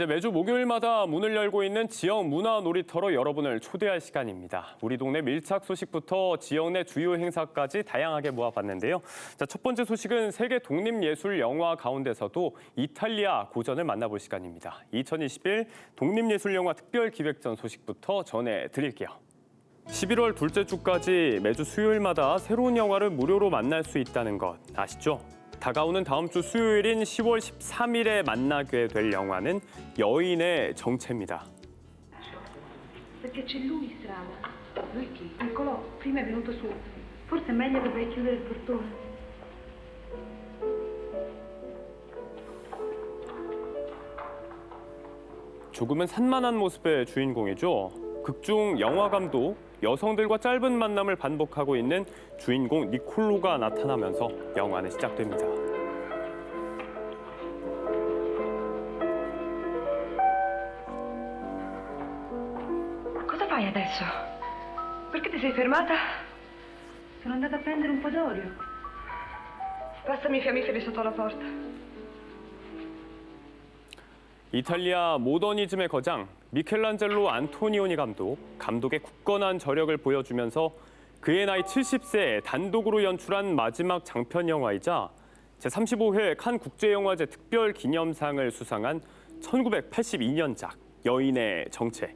이제 매주 목요일마다 문을 열고 있는 지역 문화 놀이터로 여러분을 초대할 시간입니다. 우리 동네 밀착 소식부터 지역 내 주요 행사까지 다양하게 모아봤는데요. 자, 첫 번째 소식은 세계 독립예술 영화 가운데서도 이탈리아 고전을 만나볼 시간입니다. 2021 독립예술영화 특별기획전 소식부터 전해드릴게요. 11월 둘째 주까지 매주 수요일마다 새로운 영화를 무료로 만날 수 있다는 것 아시죠? 다가오는 다음 주 수요일인 10월 13일에 만나게 될 영화는 여인의 정체입니다. 조금은 산만한 모습의 주인공이죠. 극중 영화 감독, 여성들과 짧은 만남을 반복하고 있는 주인공 니콜로가 나타나면서 영화는 시작됩니다. Cosa fai adesso? Perché ti sei fermata? Sono andata a prendere un po' d'olio. Passami i fiammiferi sotto la porta. 이탈리아 모더니즘의 거장 미켈란젤로 안토니오니 감독, 감독의 굳건한 저력을 보여주면서 그의 나이 70세에 단독으로 연출한 마지막 장편 영화이자 제35회 칸 국제영화제 특별 기념상을 수상한 1982년작 여인의 정체.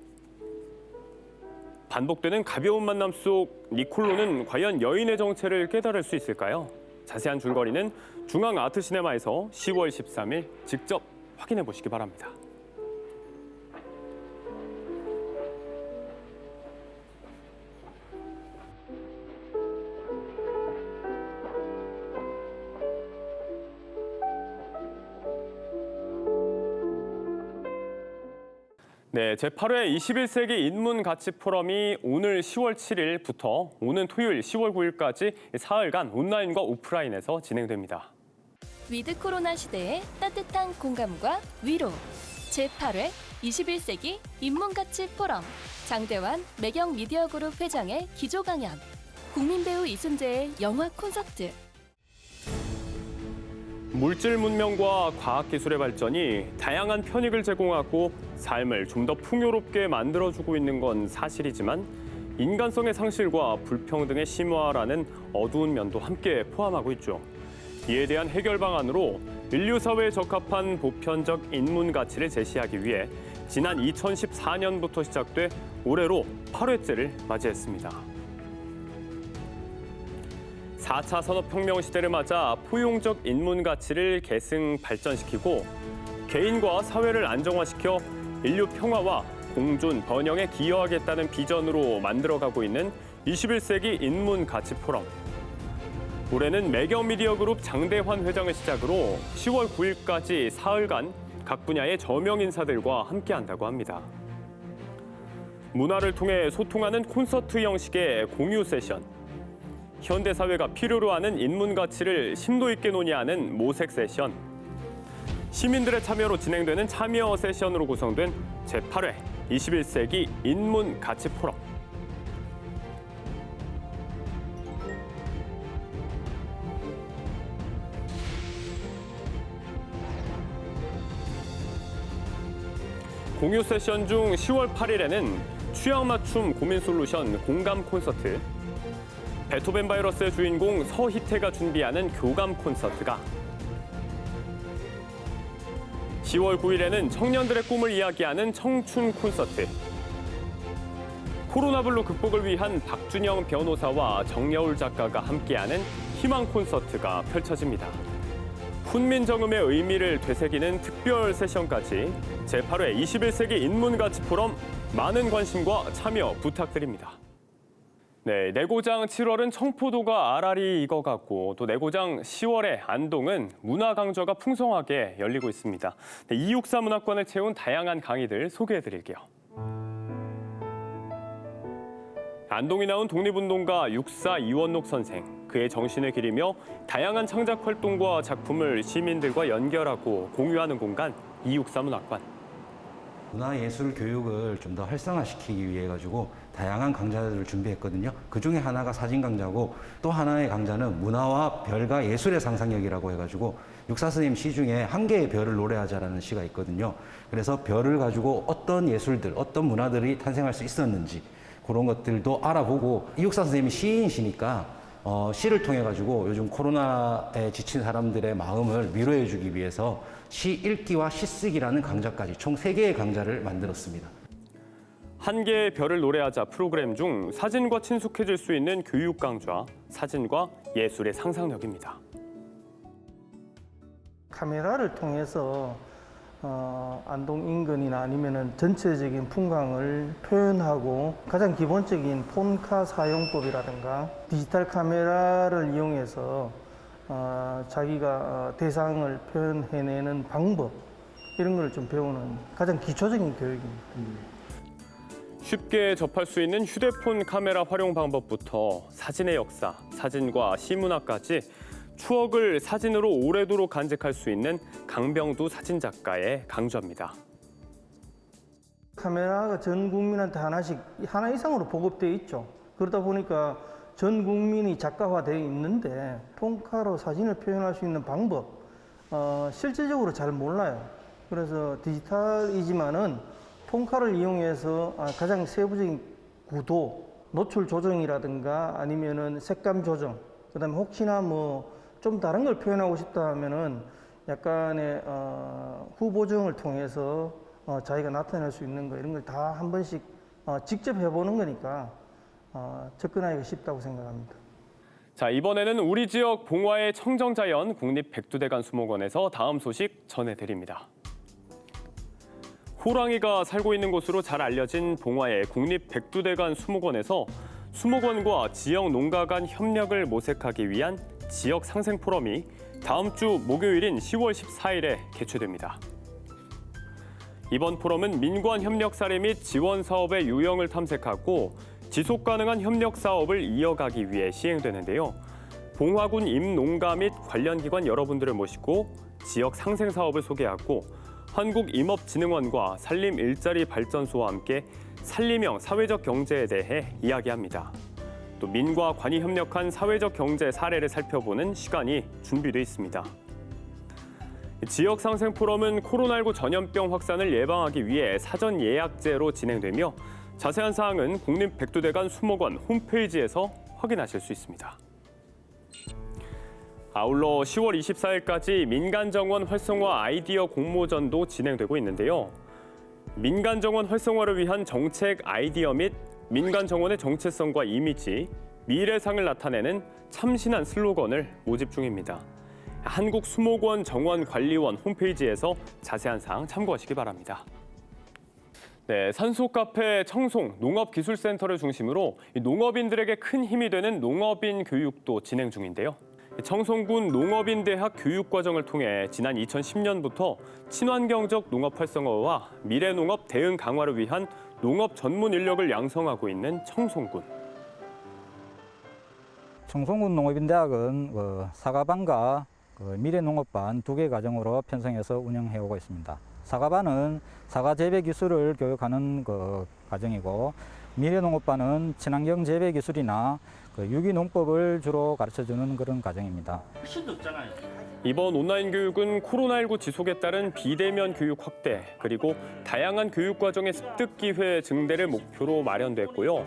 반복되는 가벼운 만남 속 니콜로는 과연 여인의 정체를 깨달을 수 있을까요? 자세한 줄거리는 중앙 아트 시네마에서 10월 13일 직접 확인해 보시기 바랍니다. 네, 제8회 21세기 인문 가치 포럼이 오늘 10월 7일부터 오는 토요일 10월 9일까지 사흘간 온라인과 오프라인에서 진행됩니다. 위드 코로나 시대의 따뜻한 공감과 위로. 제8회 21세기 인문 가치 포럼. 장대환 매경 미디어 그룹 회장의 기조 강연. 국민 배우 이순재의 영화 콘서트. 물질 문명과 과학 기술의 발전이 다양한 편익을 제공하고 삶을 좀 더 풍요롭게 만들어주고 있는 건 사실이지만 인간성의 상실과 불평등의 심화라는 어두운 면도 함께 포함하고 있죠. 이에 대한 해결 방안으로 인류 사회에 적합한 보편적 인문 가치를 제시하기 위해 지난 2014년부터 시작돼 올해로 8회째를 맞이했습니다. 4차 산업혁명 시대를 맞아 포용적 인문 가치를 계승 발전시키고 개인과 사회를 안정화시켜 인류 평화와 공존 번영에 기여하겠다는 비전으로 만들어가고 있는 21세기 인문 가치 포럼. 올해는 매경 미디어 그룹 장대환 회장을 시작으로 10월 9일까지 사흘간 각 분야의 저명 인사들과 함께한다고 합니다. 문화를 통해 소통하는 콘서트 형식의 공유 세션. 현대 사회가 필요로 하는 인문 가치를 심도 있게 논의하는 모색 세션, 시민들의 참여로 진행되는 참여 세션으로 구성된 제8회 21세기 인문 가치 포럼. 공유 세션 중 10월 8일에는 취향 맞춤 고민 솔루션 공감 콘서트, 베토벤 바이러스의 주인공 서희태가 준비하는 교감 콘서트가 10월 9일에는 청년들의 꿈을 이야기하는 청춘 콘서트 코로나블루 극복을 위한 박준영 변호사와 정여울 작가가 함께하는 희망 콘서트가 펼쳐집니다. 훈민정음의 의미를 되새기는 특별 세션까지 제8회 21세기 인문가치 포럼 많은 관심과 참여 부탁드립니다. 네, 내고장 7월은 청포도가 알알이 익어갔고 또 내고장 10월에 안동은 문화 강좌가 풍성하게 열리고 있습니다. 네, 이육사 문학관을 채운 다양한 강의들 소개해드릴게요. 안동이 나온 독립운동가 육사 이원록 선생, 그의 정신을 기리며 다양한 창작 활동과 작품을 시민들과 연결하고 공유하는 공간 이육사 문학관. 문화예술 교육을 좀 더 활성화시키기 위해 가지고 다양한 강좌들을 준비했거든요. 그 중에 하나가 사진 강좌고 또 하나의 강좌는 문화와 별과 예술의 상상력이라고 해가지고 육사 스님 시 중에 한 개의 별을 노래하자라는 시가 있거든요. 그래서 별을 가지고 어떤 예술들, 어떤 문화들이 탄생할 수 있었는지 그런 것들도 알아보고 이육사 선생님이 시인이시니까 어, 시를 통해 가지고 요즘 코로나에 지친 사람들의 마음을 위로해 주기 위해서 시 읽기와 시 쓰기라는 강좌까지 총 세개의 강좌를 만들었습니다. 한 개의 별을 노래하자 프로그램 중 사진과 친숙해질 수 있는 교육 강좌, 사진과 예술의 상상력입니다. 카메라를 통해서 어, 안동 인근이나 아니면은 전체적인 풍광을 표현하고 가장 기본적인 폰카 사용법이라든가 디지털 카메라를 이용해서 어, 자기가 어, 대상을 표현해내는 방법 이런 걸 좀 배우는 가장 기초적인 교육입니다. 쉽게 접할 수 있는 휴대폰 카메라 활용 방법부터 사진의 역사, 사진과 시문화까지 추억을 사진으로 오래도록 간직할 수 있는 강병두 사진 작가의 강좌입니다. 카메라가 전 국민한테 하나씩 하나 이상으로 보급되어 있죠. 그러다 보니까 전 국민이 작가화되어 있는데 폰카로 사진을 표현할 수 있는 방법 어, 실질적으로 잘 몰라요. 그래서 디지털이지만은 폰카를 이용해서 아, 가장 세부적인 구도, 노출 조정이라든가 아니면은 색감 조정, 그다음에 혹시나 뭐 좀 다른 걸 표현하고 싶다 하면은 약간의 어, 후보정을 통해서 어, 자기가 나타낼 수 있는 거 이런 걸 다 한 번씩 어, 직접 해보는 거니까 어, 접근하기가 쉽다고 생각합니다. 자, 이번에는 우리 지역 봉화의 청정자연 국립 백두대간 수목원에서 다음 소식 전해드립니다. 호랑이가 살고 있는 곳으로 잘 알려진 봉화의 국립 백두대간 수목원에서 수목원과 지역 농가 간 협력을 모색하기 위한 지역 상생 포럼이 다음 주 목요일인 10월 14일에 개최됩니다. 이번 포럼은 민관 협력 사례 및 지원 사업의 유형을 탐색하고 지속 가능한 협력 사업을 이어가기 위해 시행되는데요. 봉화군 임농가 및 관련 기관 여러분들을 모시고 지역 상생 사업을 소개하고 한국임업진흥원과 산림 일자리 발전소와 함께 산림형 사회적 경제에 대해 이야기합니다. 또 민과 관이 협력한 사회적 경제 사례를 살펴보는 시간이 준비돼 있습니다. 지역 상생 포럼은 코로나19 전염병 확산을 예방하기 위해 사전 예약제로 진행되며 자세한 사항은 국립백두대간 수목원 홈페이지에서 확인하실 수 있습니다. 아울러 10월 24일까지 민간 정원 활성화 아이디어 공모전도 진행되고 있는데요. 민간 정원 활성화를 위한 정책 아이디어 및 민간 정원의 정체성과 이미지, 미래상을 나타내는 참신한 슬로건을 모집 중입니다. 한국 수목원 정원관리원 홈페이지에서 자세한 사항 참고하시기 바랍니다. 네, 산소 카페 청송 농업기술센터를 중심으로 이 농업인들에게 큰 힘이 되는 농업인 교육도 진행 중인데요. 청송군 농업인대학 교육과정을 통해 지난 2010년부터 친환경적 농업 활성화와 미래농업 대응 강화를 위한 농업 전문 인력을 양성하고 있는 청송군. 청송군 농업인대학은 그 사과반과 그 미래농업반 두 개 과정으로 편성해서 운영해 오고 있습니다. 사과반은 사과 재배 기술을 교육하는 그 과정이고 미래농업반은 친환경 재배 기술이나 그 유기농법을 주로 가르쳐주는 그런 과정입니다. 이번 온라인 교육은 코로나19 지속에 따른 비대면 교육 확대 그리고 다양한 교육 과정의 습득 기회 증대를 목표로 마련됐고요.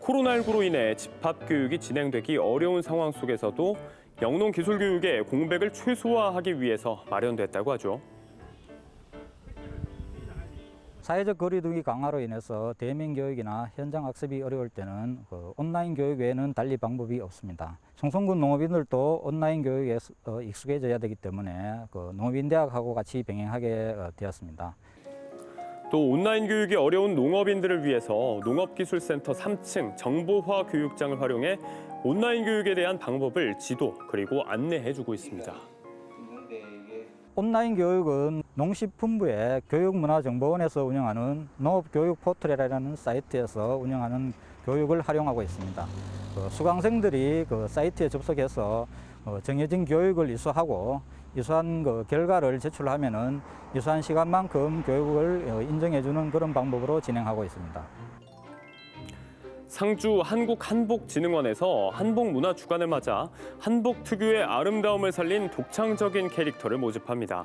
코로나19로 인해 집합 교육이 진행되기 어려운 상황 속에서도 영농 기술 교육의 공백을 최소화하기 위해서 마련됐다고 하죠. 사회적 거리두기 강화로 인해서 대면 교육이나 현장 학습이 어려울 때는 그 온라인 교육 외에는 달리 방법이 없습니다. 청송군 농업인들도 온라인 교육에 스- 어, 익숙해져야 되기 때문에 그 농업인대학하고 같이 병행하게 어, 되었습니다. 또 온라인 교육이 어려운 농업인들을 위해서 농업기술센터 3층 정보화 교육장을 활용해 온라인 교육에 대한 방법을 지도 그리고 안내해주고 있습니다. 온라인 교육은 농식품부의 교육문화정보원에서 운영하는 농업교육 포털이라는 사이트에서 운영하는 교육을 활용하고 있습니다. 그 수강생들이 그 사이트에 접속해서 어, 정해진 교육을 이수하고 유수한 그 결과를 제출하면은 유수한 시간만큼 교육을 어, 인정해주는 그런 방법으로 진행하고 있습니다. 상주 한국한복진흥원에서 한복 문화 주간을 맞아 한복 특유의 아름다움을 살린 독창적인 캐릭터를 모집합니다.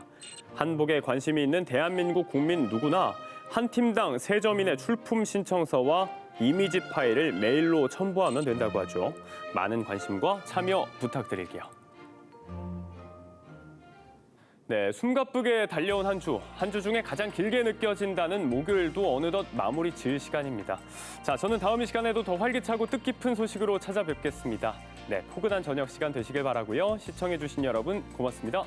한복에 관심이 있는 대한민국 국민 누구나 한 팀당 세 점인의 출품 신청서와 이미지 파일을 메일로 첨부하면 된다고 하죠. 많은 관심과 참여 부탁드릴게요. 네, 숨가쁘게 달려온 한 주, 한 주 중에 가장 길게 느껴진다는 목요일도 어느덧 마무리 지을 시간입니다. 자, 저는 다음 이 시간에도 더 활기차고 뜻깊은 소식으로 찾아뵙겠습니다. 네, 포근한 저녁 시간 되시길 바라고요. 시청해주신 여러분 고맙습니다.